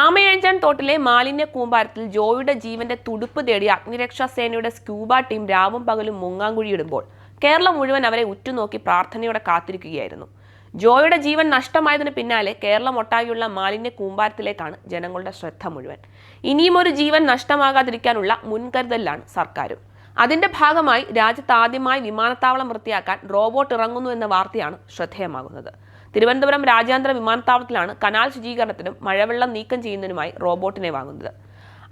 ആമയഞ്ചാൻ തോട്ടിലെ മാലിന്യ കൂമ്പാരത്തിൽ ജോയുടെ ജീവന്റെ തുടുപ്പ് തേടി അഗ്നിരക്ഷാ സേനയുടെ സ്ക്യൂബ ടീം രാവും പകലും മുങ്ങാങ്കുഴിയിടുമ്പോൾ കേരളം മുഴുവൻ അവരെ ഉറ്റുനോക്കി പ്രാർത്ഥനയോടെ കാത്തിരിക്കുകയായിരുന്നു. ജോയുടെ ജീവൻ നഷ്ടമായതിന് പിന്നാലെ കേരളം ഒട്ടാകെയുള്ള മാലിന്യ കൂമ്പാരത്തിലേക്കാണ് ജനങ്ങളുടെ ശ്രദ്ധ മുഴുവൻ. ഇനിയും ഒരു ജീവൻ നഷ്ടമാകാതിരിക്കാനുള്ള മുൻകരുതലിലാണ് സർക്കാരും. അതിന്റെ ഭാഗമായി രാജ്യത്ത് ആദ്യമായി വിമാനത്താവളം വൃത്തിയാക്കാൻ റോബോട്ട് ഇറങ്ങുന്നു എന്ന വാർത്തയാണ് ശ്രദ്ധേയമാകുന്നത്. തിരുവനന്തപുരം രാജ്യാന്തര വിമാനത്താവളത്തിലാണ് കനാൽ ശുചീകരണത്തിനും മഴവെള്ളം നീക്കം ചെയ്യുന്നതിനുമായി റോബോട്ടിനെ വാങ്ങുന്നത്.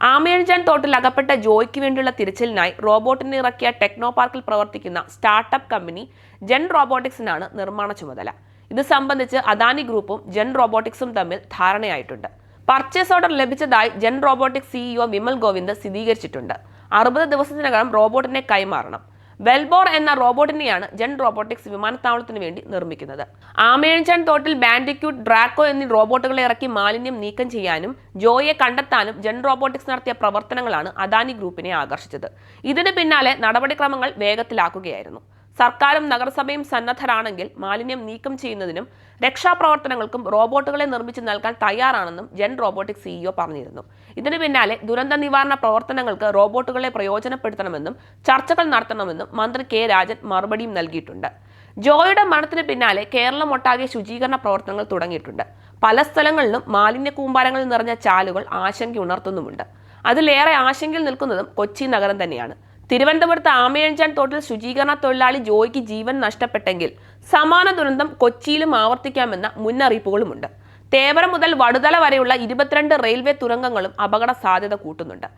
ആമയഴിച്ചാൻ തോട്ടിൽ അകപ്പെട്ട ജോയ്ക്ക് വേണ്ടിയുള്ള തിരച്ചിലിനായി റോബോട്ടിനെ ഇറക്കിയ ടെക്നോ പാർക്കിൽ പ്രവർത്തിക്കുന്ന സ്റ്റാർട്ടപ്പ് കമ്പനി ജെൻ റോബോട്ടിക്സിനാണ് നിർമ്മാണ ചുമതല. ഇത് സംബന്ധിച്ച് അദാനി ഗ്രൂപ്പും ജെൻ റോബോട്ടിക്സും തമ്മിൽ ധാരണയായിട്ടുണ്ട്. പർച്ചേസ് ഓർഡർ ലഭിച്ചതായി Gen Robotics CEO Vimal Govind സ്ഥിരീകരിച്ചിട്ടുണ്ട്. അറുപത് ദിവസത്തിനകം റോബോട്ടിനെ കൈമാറണം. വെൽബോർ എന്ന റോബോട്ടിനെയാണ് ജെൻ റോബോട്ടിക്സ് വിമാനത്താവളത്തിന് വേണ്ടി നിർമ്മിക്കുന്നത്. ആമേഴഞ്ചാൻ തോട്ടിൽ ബാൻഡിക്യൂട്ട് ഡ്രാക്കോ എന്നീ റോബോട്ടുകളെ ഇറക്കി മാലിന്യം നീക്കം ചെയ്യാനും ജോയെ കണ്ടെത്താനും ജെൻ റോബോട്ടിക്സ് നടത്തിയ പ്രവർത്തനങ്ങളാണ് അദാനി ഗ്രൂപ്പിനെ ആകർഷിച്ചത്. ഇതിന് പിന്നാലെ നടപടിക്രമങ്ങൾ വേഗത്തിലാക്കുകയായിരുന്നു. സർക്കാരും നഗരസഭയും സന്നദ്ധരാണെങ്കിൽ മാലിന്യം നീക്കം ചെയ്യുന്നതിനും രക്ഷാപ്രവർത്തനങ്ങൾക്കും റോബോട്ടുകളെ നിർമ്മിച്ച് നൽകാൻ തയ്യാറാണെന്നും ജെൻ റോബോട്ടിക് സിഇഒ പറഞ്ഞിരുന്നു. ഇതിനു പിന്നാലെ ദുരന്ത നിവാരണ പ്രവർത്തനങ്ങൾക്ക് റോബോട്ടുകളെ പ്രയോജനപ്പെടുത്തണമെന്നും ചർച്ചകൾ നടത്തണമെന്നും മന്ത്രി കെ രാജൻ മറുപടിയും നൽകിയിട്ടുണ്ട്. ജോയുടെ മരണത്തിന് പിന്നാലെ കേരളം ഒട്ടാകെ ശുചീകരണ പ്രവർത്തനങ്ങൾ തുടങ്ങിയിട്ടുണ്ട്. പല സ്ഥലങ്ങളിലും മാലിന്യ കൂമ്പാരങ്ങളിൽ നിറഞ്ഞ ചാലുകൾ ആശങ്ക ഉണർത്തുന്നുമുണ്ട് അതിലേറെ ആശങ്കയിൽ നിൽക്കുന്നതും കൊച്ചി നഗരം തന്നെയാണ്. തിരുവനന്തപുരത്ത് ആമയഞ്ചാൻ തോട്ടിൽ ശുചീകരണ തൊഴിലാളി ജോയ്ക്ക് ജീവൻ നഷ്ടപ്പെട്ടെങ്കിൽ സമാന ദുരന്തം കൊച്ചിയിലും ആവർത്തിക്കാമെന്ന മുന്നറിയിപ്പുകളുമുണ്ട്. തേവര മുതൽ വടുതല വരെയുള്ള ഇരുപത്തിരണ്ട് റെയിൽവേ തുരങ്കങ്ങളും അപകട സാധ്യത കൂട്ടുന്നുണ്ട്.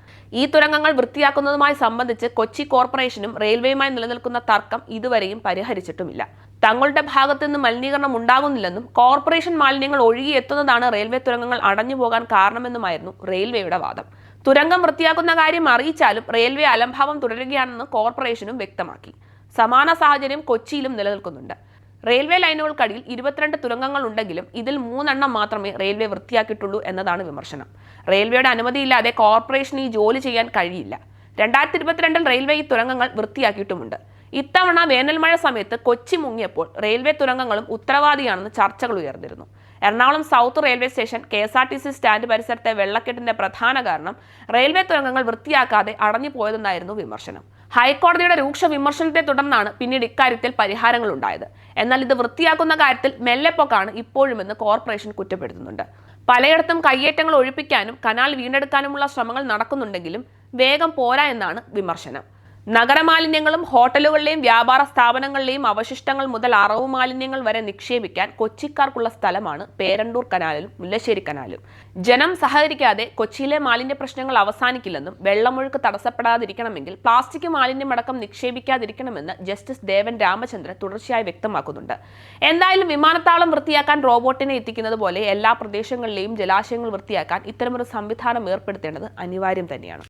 ഈ തുരങ്കങ്ങൾ വൃത്തിയാക്കുന്നതുമായി സംബന്ധിച്ച് കൊച്ചി കോർപ്പറേഷനും റെയിൽവേയുമായി നിലനിൽക്കുന്ന തർക്കം ഇതുവരെയും പരിഹരിച്ചിട്ടുമില്ല. തങ്ങളുടെ ഭാഗത്തു നിന്ന് മലിനീകരണം ഉണ്ടാകുന്നില്ലെന്നും കോർപ്പറേഷൻ മാലിന്യങ്ങൾ ഒഴുകിയെത്തുന്നതാണ് റെയിൽവേ തുരങ്കങ്ങൾ അടഞ്ഞു പോകാൻ കാരണമെന്നുമായിരുന്നു റെയിൽവേയുടെ വാദം. തുരങ്കം വൃത്തിയാക്കുന്ന കാര്യം അറിയിച്ചാലും റെയിൽവേ അലംഭാവം തുടരുകയാണെന്ന് കോർപ്പറേഷനും വ്യക്തമാക്കി. സമാന സാഹചര്യം കൊച്ചിയിലും നിലനിൽക്കുന്നുണ്ട്. റെയിൽവേ ലൈനുകൾക്കടിയിൽ ഇരുപത്തിരണ്ട് തുരങ്കങ്ങൾ ഉണ്ടെങ്കിലും ഇതിൽ മൂന്നെണ്ണം മാത്രമേ റെയിൽവേ വൃത്തിയാക്കിയിട്ടുള്ളൂ എന്നതാണ് വിമർശനം. റെയിൽവേയുടെ അനുമതിയില്ലാതെ കോർപ്പറേഷന് ഈ ജോലി ചെയ്യാൻ കഴിയില്ല. രണ്ടായിരത്തി ഇരുപത്തിരണ്ടിൽ റെയിൽവേ ഈ തുരങ്കങ്ങൾ വൃത്തിയാക്കിയിട്ടുമുണ്ട്. ഇത്തവണ വേനൽമഴ സമയത്ത് കൊച്ചി മുങ്ങിയപ്പോൾ റെയിൽവേ തുരങ്കങ്ങളും ഉത്തരവാദിയാണെന്ന് ചർച്ചകൾ ഉയർന്നിരുന്നു. Ernakulam south railway station K S R T C stand പരിസരത്തെ വെള്ളക്കെട്ടിന്റെ പ്രധാന കാരണം റെയിൽവേ തുരങ്കങ്ങൾ വൃത്തിയാക്കാതെ അടഞ്ഞു പോയതെന്നായിരുന്നു വിമർശനം. ഹൈക്കോടതിയുടെ രൂക്ഷ വിമർശനത്തെ തുടർന്നാണ് പിന്നീട് ഇക്കാര്യത്തിൽ പരിഹാരങ്ങൾ ഉണ്ടായത്. എന്നാൽ ഇത് വൃത്തിയാക്കുന്ന കാര്യത്തിൽ മെല്ലെപ്പൊക്കാണ് ഇപ്പോഴുമെന്ന് കോർപ്പറേഷൻ കുറ്റപ്പെടുത്തുന്നുണ്ട്. പലയിടത്തും കയ്യേറ്റങ്ങൾ ഒഴിപ്പിക്കാനും കനാൽ വീണ്ടെടുക്കാനുമുള്ള ശ്രമങ്ങൾ നടക്കുന്നുണ്ടെങ്കിലും വേഗം പോരാ എന്നാണ് വിമർശനം. നഗരമാലിന്യങ്ങളും ഹോട്ടലുകളിലെയും വ്യാപാര സ്ഥാപനങ്ങളിലെയും അവശിഷ്ടങ്ങൾ മുതൽ അറവ് മാലിന്യങ്ങൾ വരെ നിക്ഷേപിക്കാൻ കൊച്ചിക്കാർക്കുള്ള സ്ഥലമാണ് പേരണ്ടൂർ കനാലും മുല്ലശ്ശേരി കനാലും ജനം സഹകരിക്കാതെ കൊച്ചിയിലെ മാലിന്യ പ്രശ്നങ്ങൾ അവസാനിക്കില്ലെന്നും വെള്ളമൊഴുക്ക് തടസ്സപ്പെടാതിരിക്കണമെങ്കിൽ പ്ലാസ്റ്റിക് മാലിന്യമടക്കം നിക്ഷേപിക്കാതിരിക്കണമെന്ന് ജസ്റ്റിസ് ദേവൻ രാമചന്ദ്രൻ തുടർച്ചയായി വ്യക്തമാക്കുന്നുണ്ട്. എന്തായാലും വിമാനത്താവളം വൃത്തിയാക്കാൻ റോബോട്ടിനെ എത്തിക്കുന്നത് പോലെ എല്ലാ പ്രദേശങ്ങളിലെയും ജലാശയങ്ങൾ വൃത്തിയാക്കാൻ ഇത്തരമൊരു സംവിധാനം ഏർപ്പെടുത്തേണ്ടത് അനിവാര്യം തന്നെയാണ്.